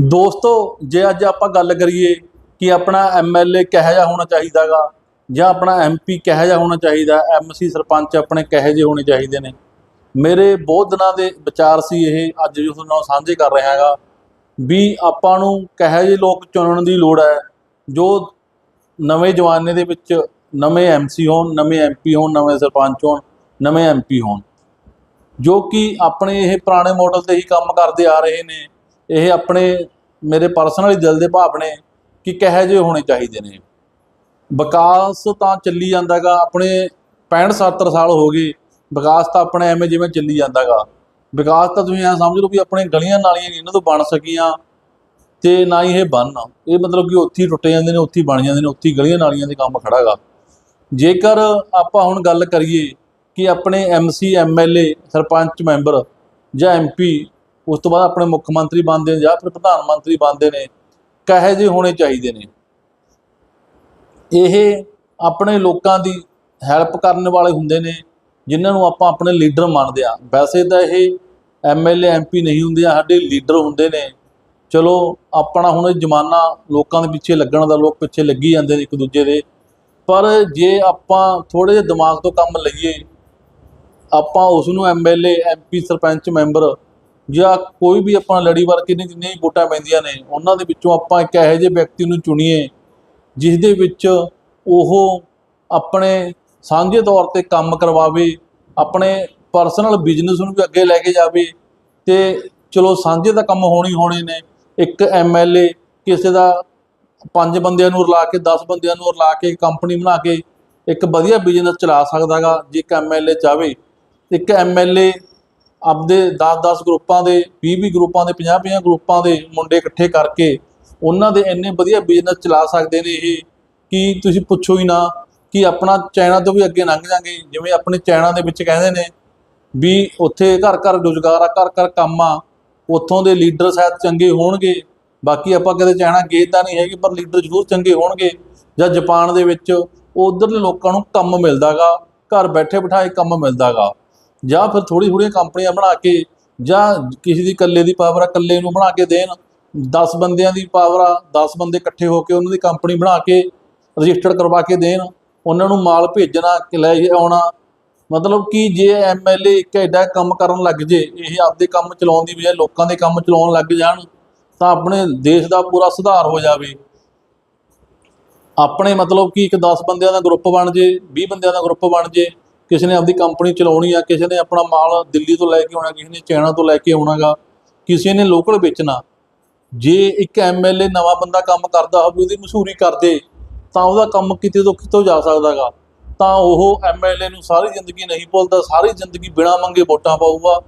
ਦੋਸਤੋ, ਜੇ ਅੱਜ ਆਪਾਂ ਗੱਲ ਕਰੀਏ ਕਿ ਆਪਣਾ ਐਮਐਲਏ ਕਿਹੋ ਜਿਹਾ ਹੋਣਾ ਚਾਹੀਦਾਗਾ ਜਾਂ ਆਪਣਾ ਐਮਪੀ ਕਿਹੋ ਜਿਹਾ ਹੋਣਾ ਚਾਹੀਦਾ ਐਮਸੀ ਸਰਪੰਚ ਆਪਣੇ ਕਿਹੋ ਜਿਹੇ ਹੋਣੇ ਚਾਹੀਦੇ ਨੇ, ਮੇਰੇ ਬਹੁਤ ਦਿਨਾਂ ਦੇ ਵਿਚਾਰ ਸੀ ਇਹ ਅੱਜ ਜੋ ਤੁਹਾਨੂੰ ਸਾਂਝੇ ਕਰ ਰਿਹਾ ਹੈਗਾ ਵੀ ਆਪਾਂ ਨੂੰ ਕਿਹੋ ਜਿਹੇ ਲੋਕ ਚੁਣਨ ਦੀ ਲੋੜ ਹੈ, ਜੋ ਨਵੇਂ ਜਵਾਨੇ ਦੇ ਵਿੱਚ ਨਵੇਂ ਐਮਸੀ ਹੋਣ, ਨਵੇਂ ਐਮਪੀ ਹੋਣ, ਨਵੇਂ ਸਰਪੰਚ ਹੋਣ, ਨਵੇਂ ਐਮਪੀ ਹੋਣ, ਜੋ ਕਿ ਆਪਣੇ ਇਹ ਪੁਰਾਣੇ ਮਾਡਲ ਤੇ ਹੀ ਕੰਮ ਕਰਦੇ ਆ ਰਹੇ ਨੇ ਇਹ ਆਪਣੇ ਮੇਰੇ ਪਰਸਨਲੀ ਦਿਲ ਦੇ ਭਾਵ ਨੇ ਕਿ ਕਿਹੋ ਜਿਹੇ ਹੋਣੇ ਚਾਹੀਦੇ ਨੇ। ਵਿਕਾਸ ਤਾਂ ਚੱਲੀ ਜਾਂਦਾਗਾ, ਆਪਣੇ 65 70 ਸਾਲ ਹੋ ਗਏ, ਵਿਕਾਸ ਤਾਂ ਆਪਣੇ ਐਵੇਂ ਜਿਵੇਂ ਚੱਲੀ ਜਾਂਦਾਗਾ। ਵਿਕਾਸ ਤਾਂ ਤੁਸੀਂ ਐਂ ਸਮਝ ਲਓ ਵੀ ਆਪਣੇ ਗਲੀਆਂ ਨਾਲੀਆਂ ਨਹੀਂ ਇਹਨਾਂ ਤੋਂ ਬਣ ਸਕੀਆਂ, ਤੇ ਨਾ ਹੀ ਇਹ ਬਣ ਇਹ ਮਤਲਬ ਕਿ ਉੱਥੇ ਹੀ ਟੁੱਟ ਜਾਂਦੇ ਨੇ, ਉੱਥੇ ਹੀ ਬਣ ਜਾਂਦੇ ਨੇ, ਉੱਥੇ ਹੀ ਗਲੀਆਂ ਨਾਲੀਆਂ ਦੇ ਕੰਮ ਖੜਾਗਾ। ਜੇਕਰ ਆਪਾਂ ਹੁਣ ਗੱਲ ਕਰੀਏ ਕਿ ਆਪਣੇ ਐਮਸੀ ਐਮਐਲਏ ਸਰਪੰਚ, ਮੈਂਬਰ ਜਾਂ ਐਮਪੀ ਉਸ ਤੋਂ ਬਾਅਦ ਆਪਣੇ ਮੁੱਖ ਮੰਤਰੀ ਬਣਦੇ ਨੇ ਜਾਂ ਫਿਰ ਪ੍ਰਧਾਨ ਮੰਤਰੀ ਬਣਦੇ ਨੇ, ਕਹੇ ਜਿਹੇ ਹੋਣੇ ਚਾਹੀਦੇ ਨੇ। ਇਹ ਆਪਣੇ ਲੋਕਾਂ ਦੀ ਹੈਲਪ ਕਰਨ ਵਾਲੇ ਹੁੰਦੇ ਨੇ, ਜਿਨ੍ਹਾਂ ਨੂੰ ਆਪਾਂ ਆਪਣੇ ਲੀਡਰ ਮੰਨਦੇ ਆ ਵੈਸੇ ਤਾਂ ਇਹ ਐਮਐਲਏ ਐਮਪੀ ਨਹੀਂ ਹੁੰਦੇ, ਸਾਡੇ ਲੀਡਰ ਹੁੰਦੇ ਨੇ। ਚਲੋ, ਆਪਣਾ ਹੁਣ ਜ਼ਮਾਨਾ ਲੋਕਾਂ ਦੇ ਪਿੱਛੇ ਲੱਗਣ ਦਾ, ਲੋਕ ਪਿੱਛੇ ਲੱਗੀ ਜਾਂਦੇ ਨੇ ਇੱਕ ਦੂਜੇ ਦੇ। ਪਰ ਜੇ ਆਪਾਂ ਥੋੜੇ ਜਿਹਾ ਦਿਮਾਗ ਤੋਂ ਕੰਮ ਲਈਏ, ਆਪਾਂ ਉਸ ਨੂੰ ਐਮਐਲਏ ਐਮਪੀ ਸਰਪੰਚ ਮੈਂਬਰ ਜਾਂ ਕੋਈ ਵੀ ਆਪਾਂ ਲੜੀਵਾਰ ਕਿੰਨੇ ਜਿੰਨੇ ਵੋਟਾਂ ਪੈਂਦੀਆਂ ਨੇ, ਉਹਨਾਂ ਦੇ ਵਿੱਚੋਂ ਆਪਾਂ ਇੱਕ ਇਹੋ ਜਿਹੇ ਵਿਅਕਤੀ ਨੂੰ ਚੁਣੀਏ ਜਿਸ ਦੇ ਵਿੱਚ ਉਹ ਆਪਣੇ ਸਾਂਝੇ ਤੌਰ ਤੇ ਕੰਮ ਕਰਵਾਵੇ, ਆਪਣੇ ਪਰਸਨਲ ਬਿਜ਼ਨਸ ਨੂੰ ਵੀ ਅੱਗੇ ਲੈ ਕੇ ਜਾਵੇ, ਤੇ ਚਲੋ ਸਾਂਝੇ ਦਾ ਕੰਮ ਹੋਣੀ ਹੋਣੇ ਨੇ, ਇੱਕ ਐਮਐਲਏ ਕਿਸੇ ਦਾ ਪੰਜ ਬੰਦਿਆਂ ਨੂੰ ਰਲਾ ਕੇ 10 ਬੰਦਿਆਂ ਨੂੰ ਰਲਾ ਕੇ ਕੰਪਨੀ ਬਣਾ ਕੇ, ਇੱਕ ਵਧੀਆ ਬਿਜ਼ਨਸ ਚਲਾ ਸਕਦਾਗਾ ਜੇ ਇੱਕ ਐਮਐਲਏ ਚਾਹਵੇ ਇੱਕ ਐਮਐਲਏ ਆਪਦੇ 10-10 ਗਰੁੱਪਾਂ ਦੇ 20-20 ਗਰੁੱਪਾਂ ਦੇ 50-50 ਗਰੁੱਪਾਂ ਦੇ ਮੁੰਡੇ ਇਕੱਠੇ ਕਰਕੇ ਉਹਨਾਂ ਦੇ ਇੰਨੇ ਵਧੀਆ ਬਿਜ਼ਨਸ ਚਲਾ ਸਕਦੇ ਨੇ ਇਹ ਕਿ ਤੁਸੀਂ ਪੁੱਛੋ ਹੀ ਨਾ ਕਿ ਆਪਣਾ ਚਾਈਨਾ ਤੋਂ ਵੀ ਅੱਗੇ ਲੰਘ ਜਾਗੇ। ਜਿਵੇਂ ਆਪਣੇ ਚਾਈਨਾ ਦੇ ਵਿੱਚ ਕਹਿੰਦੇ ਨੇ ਵੀ ਉੱਥੇ ਘਰ ਘਰ ਰੁਜ਼ਗਾਰ ਆ ਘਰ ਘਰ ਕੰਮ ਆ, ਉੱਥੋਂ ਦੇ ਲੀਡਰ ਸ਼ਾਇਦ ਚੰਗੇ ਹੋਣਗੇ। ਬਾਕੀ ਆਪਾਂ ਕਦੇ ਚਾਈਨਾ ਗਏ ਤਾਂ ਨਹੀਂ ਹੈਗੇ, ਪਰ ਲੀਡਰ ਜ਼ਰੂਰ ਚੰਗੇ ਹੋਣਗੇ। ਜਾਂ ਜਾਪਾਨ ਦੇ ਵਿੱਚ ਉਧਰਲੇ ਲੋਕਾਂ ਨੂੰ ਕੰਮ ਮਿਲਦਾਗਾ, ਘਰ ਬੈਠੇ ਬਿਠਾਏ ਕੰਮ ਮਿਲਦਾਗਾ। ਜਾਂ ਫਿਰ ਥੋੜੀ ਥੋੜੀਆਂ ਕੰਪਨੀਆਂ ਬਣਾ ਕੇ ਜਾਂ ਕਿਸੇ ਦੀ ਇਕੱਲੇ ਦੀ ਪਾਵਰ ਆ, ਇਕੱਲੇ ਨੂੰ ਬਣਾ ਕੇ ਦੇਣ 10 ਬੰਦਿਆਂ ਦੀ ਪਾਵਰ ਆ 10 ਬੰਦੇ ਇਕੱਠੇ ਹੋ ਕੇ ਉਹਨਾਂ ਦੀ ਕੰਪਨੀ ਬਣਾ ਕੇ ਰਜਿਸਟਰਡ ਕਰਵਾ ਕੇ ਦੇਣ, ਉਹਨਾਂ ਨੂੰ ਮਾਲ ਭੇਜਣਾ ਕਿ ਲੈ ਕੇ ਆਉਣਾ। ਮਤਲਬ ਕਿ ਜੇ ਐਮਐਲਏ ਇੱਕ ਐਡਾ ਕੰਮ ਕਰਨ ਲੱਗ ਜੇ, ਇਹ ਆਪਦੇ ਕੰਮ ਚਲਾਉਣ ਦੀ ਬਜਾਏ ਲੋਕਾਂ ਦੇ ਕੰਮ ਚਲਾਉਣ ਲੱਗ ਜਾਣ, ਤਾਂ ਆਪਣੇ ਦੇਸ਼ ਦਾ ਪੂਰਾ ਸੁਧਾਰ ਹੋ ਜਾਵੇ। ਆਪਣੇ ਮਤਲਬ ਕਿ ਇੱਕ 10 ਬੰਦਿਆਂ ਦਾ ਗਰੁੱਪ ਬਣ ਜੇ 20 ਬੰਦਿਆਂ ਦਾ ਗਰੁੱਪ ਬਣ ਜੇ ਕਿਸੇ ਨੇ ਆਪਣੀ ਕੰਪਨੀ ਚਲਾਉਣੀ ਆ, ਕਿਸੇ ਨੇ ਆਪਣਾ ਮਾਲ ਦਿੱਲੀ ਤੋਂ ਲੈ ਕੇ ਆਉਣਾ, ਕਿਸੇ ਨੇ ਚਾਈਨਾ ਤੋਂ ਲੈ ਕੇ ਆਉਣਾਗਾ, ਕਿਸੇ ਨੇ ਲੋਕਲ ਵੇਚਣਾ। ਜੇ ਇੱਕ ਐਮਐਲਏ ਨਵਾਂ ਬੰਦਾ ਕੰਮ ਕਰਦਾ ਹੋਵੇ, ਉਹਦੀ ਮਸ਼ਹੂਰੀ ਕਰਦੇ, ਤਾਂ ਉਹਦਾ ਕੰਮ ਕਿਤੇ ਤੋਂ ਕਿਤੋਂ ਜਾ ਸਕਦਾਗਾ। ਤਾਂ ਉਹ ਐਮਐਲਏ ਨੂੰ ਸਾਰੀ ਜ਼ਿੰਦਗੀ ਨਹੀਂ ਭੁੱਲਦਾ, ਸਾਰੀ ਜ਼ਿੰਦਗੀ ਬਿਨਾ ਮੰਗੇ ਵੋਟਾਂ ਪਾਊਗਾ,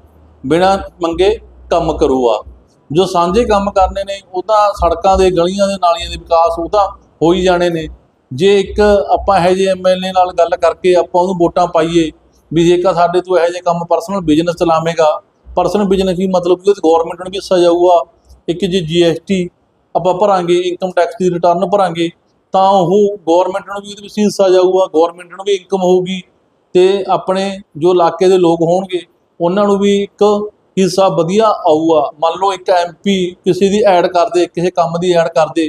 ਬਿਨਾ ਮੰਗੇ ਕੰਮ ਕਰੂਗਾ। ਜੋ ਸਾਂਝੇ ਕੰਮ ਕਰਨੇ ਨੇ, ਉਹਦਾ ਸੜਕਾਂ ਦੇ, ਗਲੀਆਂ ਦੇ, ਨਾਲੀਆਂ ਦੇ ਵਿਕਾਸ ਉਹਦਾ ਤਾਂ ਹੋ ਹੀ ਜਾਣੇ ਨੇ। ਜੇ ਇੱਕ ਆਪਾਂ ਇਹੋ ਜਿਹੇ ਐਮਐਲਏ ਨਾਲ ਗੱਲ ਕਰਕੇ ਆਪਾਂ ਉਹਨੂੰ ਵੋਟਾਂ ਪਾਈਏ ਵੀ ਜੇਕਰ ਸਾਡੇ ਤੋਂ ਇਹੋ ਜਿਹੇ ਕੰਮ ਪਰਸਨਲ ਬਿਜ਼ਨਸ ਚਲਾਵੇਂਗਾ ਪਰਸਨਲ ਬਿਜ਼ਨਸ ਵੀ ਮਤਲਬ ਕਿ ਉਹ ਗਵਰਨਮੈਂਟ ਨੂੰ ਵੀ ਹਿੱਸਾ ਜਾਊਗਾ, ਇੱਕ ਜੇ ਜੀਐਸਟੀ ਆਪਾਂ ਭਰਾਂਗੇ ਇਨਕਮ ਟੈਕਸ ਦੀ ਰਿਟਰਨ ਭਰਾਂਗੇ, ਤਾਂ ਉਹ ਗਵਰਨਮੈਂਟ ਨੂੰ ਵੀ ਉਹਦੇ ਵਿੱਚ ਹਿੱਸਾ ਜਾਊਗਾ ਗਵਰਨਮੈਂਟ ਨੂੰ ਵੀ ਇਨਕਮ ਹੋਊਗੀ ਤੇ ਆਪਣੇ ਜੋ ਇਲਾਕੇ ਦੇ ਲੋਕ ਹੋਣਗੇ, ਉਹਨਾਂ ਨੂੰ ਵੀ ਇੱਕ ਹਿੱਸਾ ਵਧੀਆ ਆਊਗਾ। ਮੰਨ ਲਓ ਇੱਕ ਐਮਪੀ ਕਿਸੇ ਦੀ ਐਡ ਕਰਦੇ ਕਿਸੇ ਕੰਮ ਦੀ ਐਡ ਕਰਦੇ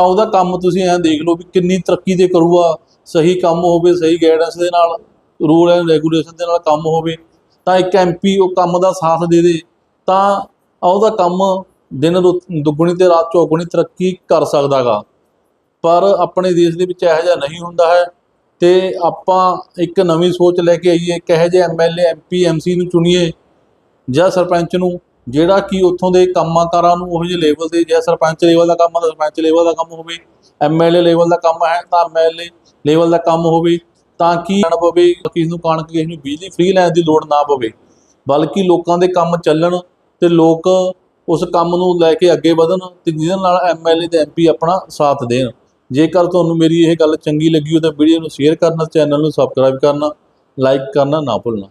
ਤਾਂ ਉਹਦਾ ਕੰਮ ਤੁਸੀਂ ਐਂ ਦੇਖ ਲਓ ਵੀ ਕਿੰਨੀ ਤਰੱਕੀ 'ਤੇ ਕਰੂਗਾ, ਸਹੀ ਕੰਮ ਹੋਵੇ, ਸਹੀ ਗਾਈਡੈਂਸ ਦੇ ਨਾਲ ਰੂਲ ਐਂਡ ਰੈਗੂਲੇਸ਼ਨ ਦੇ ਨਾਲ ਕੰਮ ਹੋਵੇ, ਤਾਂ ਇੱਕ ਐਮਪੀ ਉਹ ਕੰਮ ਦਾ ਸਾਥ ਦੇ ਦੇ, ਤਾਂ ਉਹਦਾ ਕੰਮ ਦਿਨ ਦੁ- ਦੁੱਗਣੀ ਤੇ ਰਾਤ ਚੌਗੁਣੀ ਤਰੱਕੀ ਕਰ ਸਕਦਾਗਾ। ਪਰ ਆਪਣੇ ਦੇਸ਼ ਦੇ ਵਿੱਚ ਇਹੋ ਜਿਹਾ ਨਹੀਂ ਹੁੰਦਾ ਹੈ ਤੇ ਆਪਾਂ ਇੱਕ ਨਵੀਂ ਸੋਚ ਲੈ ਕੇ ਆਈਏ, ਕਿਹੋ ਜਿਹੇ ਐਮਐਲਏ ਐਮਪੀ ਐਮਸੀ ਨੂੰ ਚੁਣੀਏ, ਜਾਂ ਸਰਪੰਚ ਨੂੰ ਜਿਹੜਾ ਕਿ ਉੱਥੋਂ ਦੇ ਕੰਮਾਂਕਾਰਾਂ ਨੂੰ ਉਹ ਜਿਹੇ ਲੈਵਲ ਦੇ ਜੇ ਸਰਪੰਚ ਲੈਵਲ ਦਾ ਕੰਮ ਆ ਤਾਂ ਸਰਪੰਚ ਲੈਵਲ ਦਾ ਕੰਮ ਹੋਵੇ ਐਮਐਲਏ ਲੈਵਲ ਦਾ ਕੰਮ ਹੈ, ਤਾਂ ਐਮਐਲਏ ਲੈਵਲ ਦਾ ਕੰਮ ਹੋਵੇ, ਤਾਂ ਕਿ ਨਾ ਪਵੇ, ਕਿਸੇ ਨੂੰ ਕਣਕ, ਕਿਸੇ ਨੂੰ ਬਿਜਲੀ ਫ੍ਰੀ ਲੈਣ ਦੀ ਲੋੜ ਨਾ ਪਵੇ। ਬਲਕਿ ਲੋਕਾਂ ਦੇ ਕੰਮ ਚੱਲਣ ਤੇ ਲੋਕ ਉਸ ਕੰਮ ਨੂੰ ਲੈ ਕੇ ਅੱਗੇ ਵਧਣ ਤੇ ਜਿਹਦੇ ਨਾਲ ਐਮਐਲਏ ਤੇ ਐਮਪੀ ਆਪਣਾ ਸਾਥ ਦੇਣ। ਜੇਕਰ ਤੁਹਾਨੂੰ ਮੇਰੀ ਇਹ ਗੱਲ ਚੰਗੀ ਲੱਗੀ ਹੋ ਤਾਂ ਵੀਡੀਓ ਨੂੰ ਸ਼ੇਅਰ ਕਰਨਾ ਚੈਨਲ ਨੂੰ ਸਬਸਕ੍ਰਾਈਬ ਕਰਨਾ ਲਾਈਕ ਕਰਨਾ ਨਾ ਭੁੱਲਣਾ।